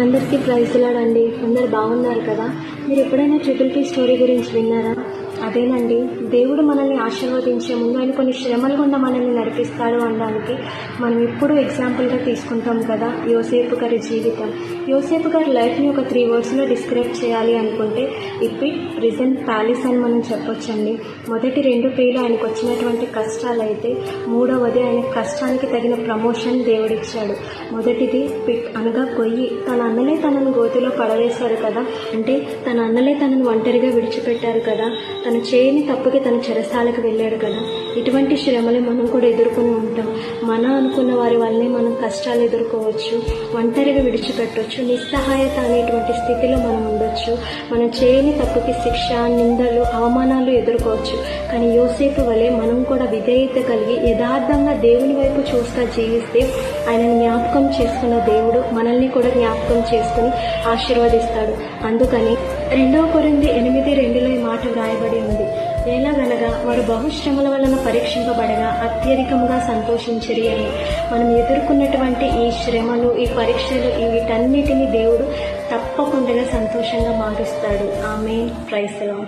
అందరికీ ప్రైజ్లాడండి అందరు బాగున్నారు కదా? మీరు ఎప్పుడైనా ట్రిపుల్ పీ స్టోరీ గురించి విన్నారా? అదేనండి. దేవుడు మనల్ని ఆశీర్వదించే ముందు ఆయన కొన్ని శ్రమలు గుండా మనల్ని నడిపిస్తాడు అనడానికి మనం ఇప్పుడు ఎగ్జాంపుల్గా తీసుకుంటాం కదా యోసేపు గారి జీవితం. యోసేపు గారి లైఫ్ని ఒక త్రీ వర్డ్స్లో డిస్క్రైబ్ చేయాలి అనుకుంటే ఇపిట్ ప్రిజెంట్ ప్యాలెస్ అని మనం చెప్పొచ్చండి. మొదటి రెండు పేర్లు ఆయనకు వచ్చినటువంటి కష్టాలు అయితే మూడవది ఆయన కష్టానికి తగిన ప్రమోషన్ దేవుడిచ్చాడు. మొదటిది పిట్ అనగా కొయ్యి తన అన్నలే తనను గోతిలో పడవేశారు కదా అంటే తన అన్నలే తనను ఒంటరిగా విడిచిపెట్టారు కదా తను చేయని తప్పుకి తన చెరసాలకు వెళ్ళాడు కదా. ఇటువంటి శ్రమలు మనం కూడా ఎదుర్కొని ఉంటాం. మన అనుకున్న వారి వల్లనే మనం కష్టాలు ఎదుర్కోవచ్చు ఒంటరిగా విడిచిపెట్టవచ్చు నిస్సహాయత అనేటువంటి స్థితిలో మనం ఉండొచ్చు. మనం చేయని తప్పుకి శిక్ష నిందలు అవమానాలు ఎదుర్కోవచ్చు. కానీ యోసేపు వలె మనం కూడా విధేయత కలిగి యథార్థంగా దేవుని వైపు చూస్తా జీవిస్తే ఆయన జ్ఞాపకం చేసుకున్న దేవుడు మనల్ని కూడా జ్ఞాపకం చేసుకుని ఆశీర్వదిస్తాడు. అందుకని రెండవ కొరింది ఎనిమిది రెండులో ఈ మాట వ్రాయబడి ఉంది. ఎలాగనగా వారు బహుశ్రమల వలన పరీక్షింపబడగా అత్యధికంగా సంతోషించరి అని. మనం ఎదుర్కొన్నటువంటి ఈ శ్రమలు ఈ పరీక్షలు వీటన్నిటిని దేవుడు తప్పకుండా సంతోషంగా మారుస్తాడు. ఆమె ప్రైస్లో